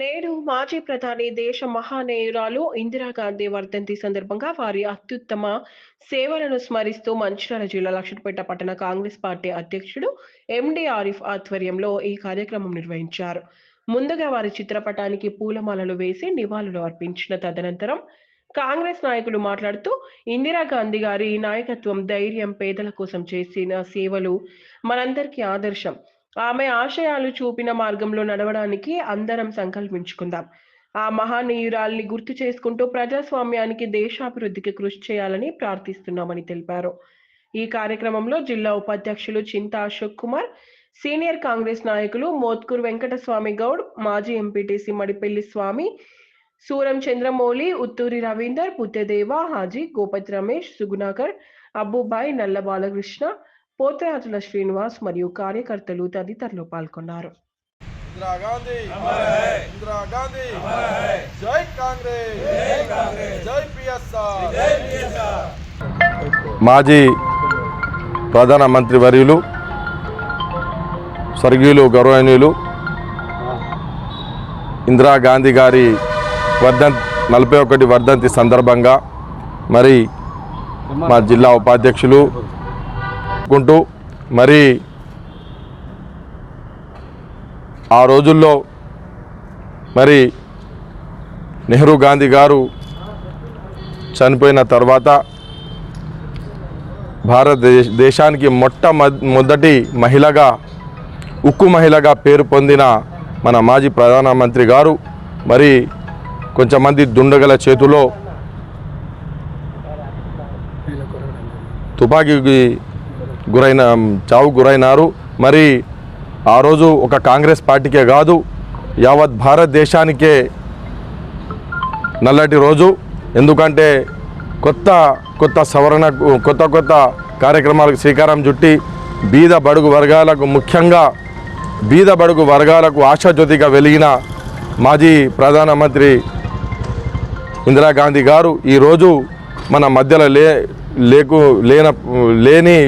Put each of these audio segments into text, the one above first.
నేడు మాజీ ప్రధాని దేశ మహానేయురాలు ఇందిరాగాంధీ వర్ధంతి సందర్భంగా వారి అత్యుత్తమ సేవలను స్మరిస్తూ మంచిర్యాల జిల్లా లక్షపేట పట్టణ కాంగ్రెస్ పార్టీ అధ్యక్షుడు ఎండి ఆరిఫ్ ఆధ్వర్యంలో ఈ కార్యక్రమం నిర్వహించారు. ముందుగా వారి చిత్రపటానికి పూలమాలలు వేసి నివాళులు అర్పించిన తదనంతరం కాంగ్రెస్ నాయకులు మాట్లాడుతూ ఇందిరాగాంధీ గారి నాయకత్వం ధైర్యం పేదల కోసం చేసిన సేవలు మనందరికీ ఆదర్శం. ఆమె ఆశయాలు చూపిన మార్గంలో నడవడానికి అందరం సంకల్పించుకుందాం. ఆ మహానీయురాల్ని గుర్తు చేసుకుంటూ ప్రజాస్వామ్యానికి దేశాభివృద్ధికి కృషి చేయాలని ప్రార్థిస్తున్నామని తెలిపారు. ఈ కార్యక్రమంలో జిల్లా ఉపాధ్యక్షులు చింతా అశోక్ కుమార్ సీనియర్ కాంగ్రెస్ నాయకులు మోత్కూర్ వెంకటస్వామి గౌడ్ మాజీ ఎంపీటీసీ మడిపెల్లి స్వామి సూరం చంద్రమౌళి ఉత్తూరి రవీందర్ పుత్తెదేవ హాజీ గోపతి రమేష్ సుగుణాకర్ అబ్బుబాయి నల్ల బాలకృష్ణ పోతరాజుల శ్రీనివాస్ మరియు కార్యకర్తలు తదితరులు పాల్గొన్నారు. మాజీ ప్రధాన మంత్రి వర్యులు స్వర్గీయులు గౌరవనీయులు ఇందిరాగాంధీ గారి వర్ధంతి నలభై ఒకటి వర్ధంతి సందర్భంగా మరి మా జిల్లా ఉపాధ్యక్షులు కుంటూ మరి ఆ రోజుల్లో మరి నెహ్రూ గాంధీ గారు చనిపోయిన తర్వాత భారతదేశ దేశానికి మొట్టమొదటి మహిళగా ఉక్కు మహిళగా పేరు పొందిన మన మాజీ ప్రధానమంత్రి గారు మరి కొంచెంమంది దుండగల చేతిలో తుపాకీకి గురైన చావు గురైనారు. మరి ఆ రోజు ఒక కాంగ్రెస్ పార్టీకే కాదు యావత్ భారతదేశానికే నల్లటి రోజు. ఎందుకంటే కొత్త కొత్త సవరణ కొత్త కొత్త కార్యక్రమాలకు శ్రీకారం చుట్టి బీద బడుగు వర్గాలకు ముఖ్యంగా బీద బడుగు వర్గాలకు ఆశాజ్యోతిగా వెలిగిన మాజీ ప్రధానమంత్రి ఇందిరాగాంధీ గారు ఈరోజు మన మధ్యలో లే లేకు లేన లేని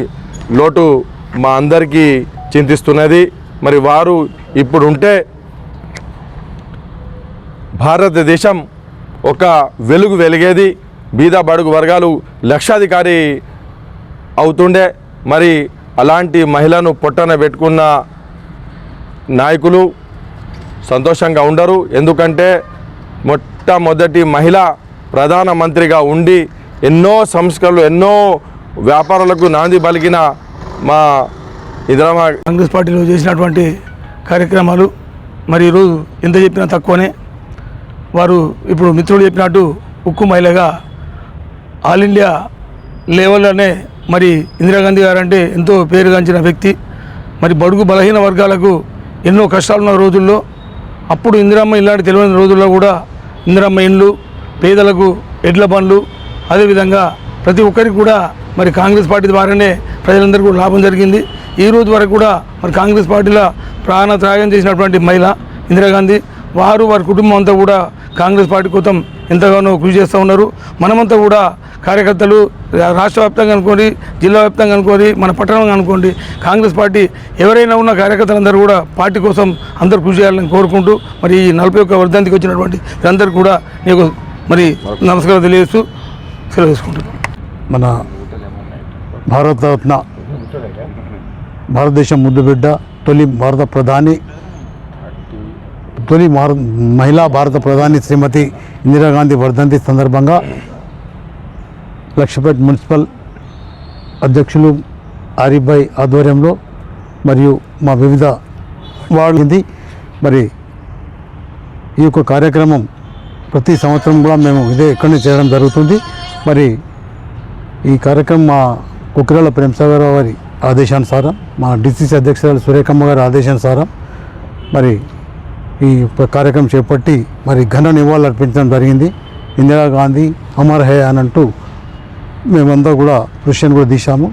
లోటు మా అందరికీ చింతిస్తున్నది. మరి వారు ఇప్పుడు ఉంటే భారతదేశం ఒక వెలుగు వెలిగేది. బీద బడుగు వర్గాలు లక్షాధికారి అవుతుండే. మరి అలాంటి మహిళను పొట్టన పెట్టుకున్న నాయకులు సంతోషంగా ఉండరు. ఎందుకంటే మొట్టమొదటి మహిళ ప్రధానమంత్రిగా ఉండి ఎన్నో సంస్కరణలు ఎన్నో వ్యాపారాలకు నాంది పలికిన మా ఇందిరామా కాంగ్రెస్ పార్టీలో చేసినటువంటి కార్యక్రమాలు మరి ఈరోజు ఎంత చెప్పినా తక్కువనే. వారు ఇప్పుడు మిత్రుడు చెప్పినట్టు ఉక్కు మహిళగా ఆల్ ఇండియా లెవెల్లోనే మరి ఇందిరాగాంధీ గారు అంటే ఎంతో పేరుగాంచిన వ్యక్తి. మరి బడుగు బలహీన వర్గాలకు ఎన్నో కష్టాలున్న రోజుల్లో అప్పుడు ఇందిరమ్మ ఇలాంటి తెలియని రోజుల్లో కూడా ఇందిరమ్మ ఇండ్లు పేదలకు ఎడ్ల బండ్లు అదేవిధంగా ప్రతి ఒక్కరికి కూడా మరి కాంగ్రెస్ పార్టీ ద్వారానే ప్రజలందరికీ కూడా లాభం జరిగింది. ఈ రోజు వరకు కూడా మరి కాంగ్రెస్ పార్టీలో ప్రాణ త్యాగం చేసినటువంటి మహిళ ఇందిరాగాంధీ వారు వారి కుటుంబం అంతా కూడా కాంగ్రెస్ పార్టీ కోసం ఎంతగానో కృషి చేస్తూ ఉన్నారు. మనమంతా కూడా కార్యకర్తలు రాష్ట్ర వ్యాప్తంగా అనుకోండి జిల్లా వ్యాప్తంగా అనుకోండి మన పట్టణంగా అనుకోండి కాంగ్రెస్ పార్టీ ఎవరైనా ఉన్న కార్యకర్తలందరూ కూడా పార్టీ కోసం అందరూ కృషి చేయాలని కోరుకుంటూ మరి ఈ నలభై ఒక్క వర్ధంతికి వచ్చినటువంటి అందరూ కూడా నీకు మరి నమస్కారం తెలియజేస్తూ సెలవు తీసుకుంటున్నాను మన భారతరత్న భారతదేశం ముద్దుబిడ్డ తొలి భారత ప్రధాని తొలి భారత మహిళా భారత ప్రధాని శ్రీమతి ఇందిరాగాంధీ వర్ధంతి సందర్భంగా లక్షపేట్ మున్సిపల్ అధ్యక్షులు ఆరిఫ్భాయ్ ఆధ్వర్యంలో మరియు మా వివిధ వాడింది మరి ఈ యొక్క కార్యక్రమం ప్రతి సంవత్సరం కూడా మేము ఇదే ఇక్కడనే చేయడం జరుగుతుంది. మరి ఈ కార్యక్రమం మా కుక్కిరాల ప్రేమసాగర్ వారి ఆదేశానుసారం మా డిసిసి అధ్యక్షురాలు సురేఖమ్మ గారి ఆదేశానుసారం మరి ఈ కార్యక్రమం చేపట్టి మరి ఘన నివాళులు అర్పించడం జరిగింది. ఇందిరాగాంధీ అమర్ హే అని అంటూ మేమంతా కూడా కృషిని కూడా తీశాము.